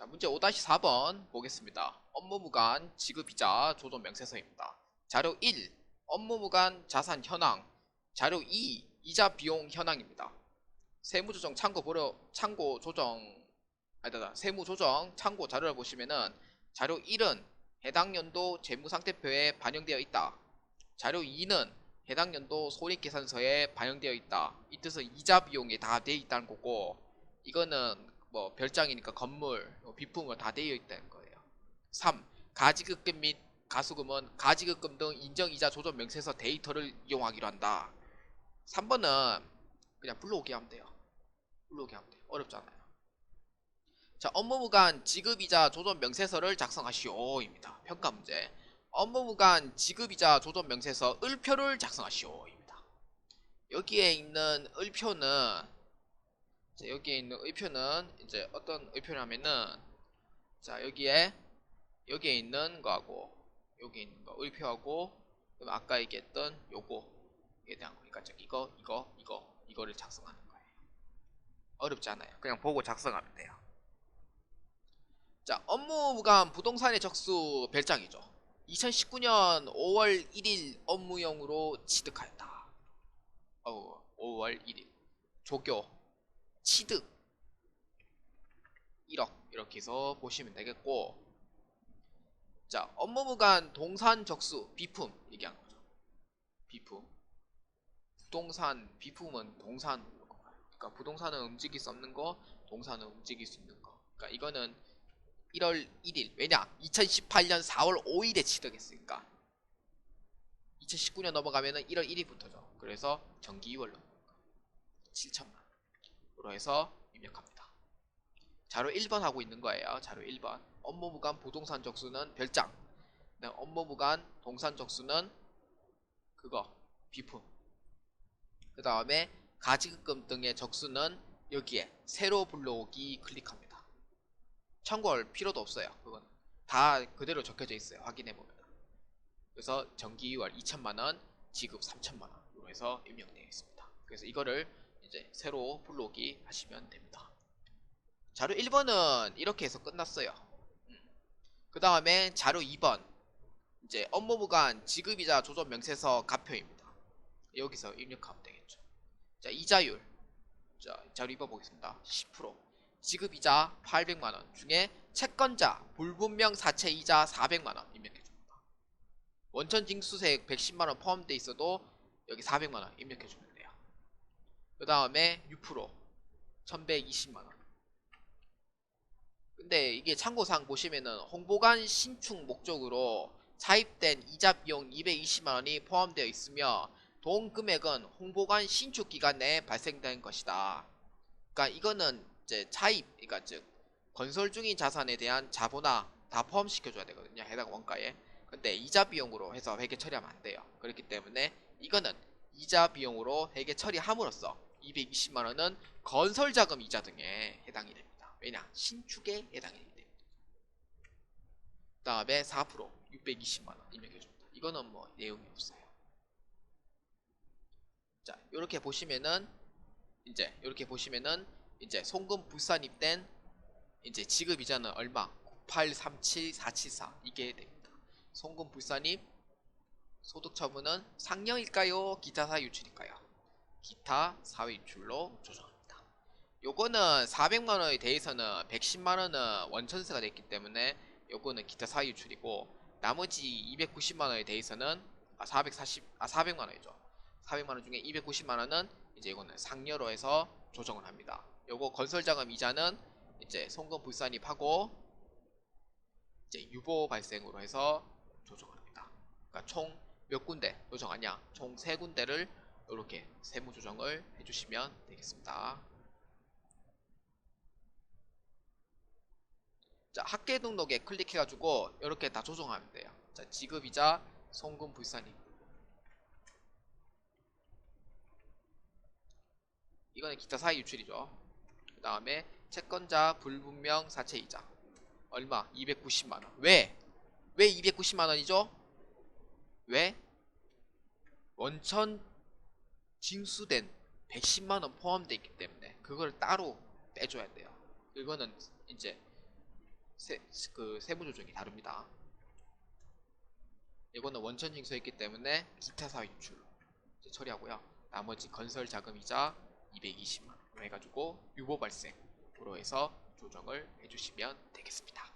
자, 문제 5-4번 보겠습니다. 업무무관 지급이자 조정 명세서입니다. 자료 1. 업무무관 자산 현황. 자료 2. 이자 비용 현황입니다. 세무조정 참고 보려 참고 조정 아니다 세무조정 참고 자료를 보시면은 자료 1은 해당 연도 재무상태표에 반영되어 있다. 자료 2는 해당 연도 손익계산서에 반영되어 있다. 이 뜻은 이자 비용이 다 되어 있다는 거고 이거는 뭐 별장이니까 건물, 뭐 비품은 다 되어 있다는 거예요. 3. 가지급금 및 가수금은 가지급금 등 인정이자 조정 명세서 데이터를 이용하기로 한다. 3번은 그냥 불러오게 하면 돼요. 불러오게 하면 돼요. 어렵잖아요. 자, 업무무관 지급이자 조정 명세서를 작성하시오입니다. 평가 문제. 업무무관 지급이자 조정 명세서 을표를 작성하시오입니다. 여기에 있는 을표는 자, 여기에 있는 의표는 이제 어떤 의표냐면은 자 여기에 여기에 있는 거하고 여기 있는 거 의표하고 아까 얘기했던 요거에 대한 거니까 저 이거 이거 이거 이거를 작성하는 거예요. 어렵지 않아요. 그냥 보고 작성하면 돼요. 자 업무무관 부동산의 적수 별장이죠. 2019년 5월 1일 업무용으로 취득하였다. 어, 5월 1일 조교 취득. 1억 이렇게 해서 보시면 되겠고. 자 업무무관 동산 적수 비품 얘기한 거죠. 비품. 부동산 비품은 가요 그러니까 부동산은 움직일 수 없는 거 동산은 움직일 수 있는 거. 그러니까 이거는 1월 1일 왜냐? 2018년 4월 5일에 취득했으니까. 2019년 넘어가면은 1월 1일부터죠. 그래서 정기 2월로. 7천만 으로 해서 입력합니다. 자료 1번 하고 있는 거예요. 자료 1번. 업무무관 부동산 적수는 별장. 네, 업무무관 동산 적수는 그거 비품. 그 다음에 가지급금 등의 적수는 여기에 새로 불러오기 클릭합니다. 참고할 필요도 없어요. 그건 다 그대로 적혀져 있어요. 확인해 보면. 그래서 정기 2월 2천만 원, 지급 3천만 원으로 해서 입력되어 있습니다. 그래서 이거를 이제 새로 불러오기 하시면 됩니다. 자료 1번은 이렇게 해서 끝났어요. 그 다음에 자료 2번 이제 업무무관 지급이자 조정 명세서 가표입니다. 여기서 입력하면 되겠죠. 자 이자율 자 자료 2번 보겠습니다. 10% 지급이자 800만원 중에 채권자 불분명 사채 이자 400만원 입력해줍니다. 원천 징수세액 110만원 포함되어 있어도 여기 400만원 입력해줍니다. 그 다음에 6% 1120만원 근데 이게 참고사항 보시면은 홍보관 신축 목적으로 차입된 이자 비용 220만원이 포함되어 있으며 돈 금액은 홍보관 신축 기간 내에 발생된 것이다. 그러니까 이거는 이제 차입, 그러니까 즉 건설 중인 자산에 대한 자본화 다 포함시켜줘야 되거든요. 해당 원가에. 근데 이자 비용으로 해서 회계 처리하면 안 돼요. 그렇기 때문에 이거는 이자 비용으로 회계 처리함으로써 220만원은 건설자금 이자 등에 해당이 됩니다. 왜냐? 신축에 해당이 됩니다. 그 다음에 4% 620만원 입력해줍니다. 이거는 뭐 내용이 없어요. 자, 이렇게 보시면은 이제 이렇게 보시면은 이제 송금 불산입된 이제 지급 이자는 얼마? 9837474 이게 됩니다. 송금 불산입 소득 처분은 상령일까요? 기타 사 유출일까요? 기타 사회 유출로 조정합니다. 요거는 400만원에 대해서는 110만원은 원천세가 됐기 때문에 요거는 기타 사회 유출이고 나머지 290만원에 대해서는 아 440, 아 400만원이죠. 400만원 중에 290만원은 이제 이거는 상여로 해서 조정을 합니다. 요거 건설자금 이자는 이제 송금 불산입하고 이제 유보 발생으로 해서 조정을 합니다. 그러니까 총 몇 군데 조정하냐? 총 세 군데를 이렇게 세무 조정을 해주시면 되겠습니다. 자 학계 등록에 클릭해가지고 이렇게 다 조정하면 돼요. 자 지급이자 송금 불산입 이거는 기타 사이 유출이죠. 그 다음에 채권자 불분명 사채이자 얼마? 290만원. 왜? 왜 290만원이죠? 왜? 원천 징수된 110만원 포함되어 있기 때문에 그걸 따로 빼줘야 돼요. 이거는 이제 세, 그 세무 조정이 다릅니다. 이거는 원천 징수했기 때문에 기타 사유 유출 이제 처리하고요. 나머지 건설 자금이자 220만 원 해가지고 유보 발생으로 해서 조정을 해주시면 되겠습니다.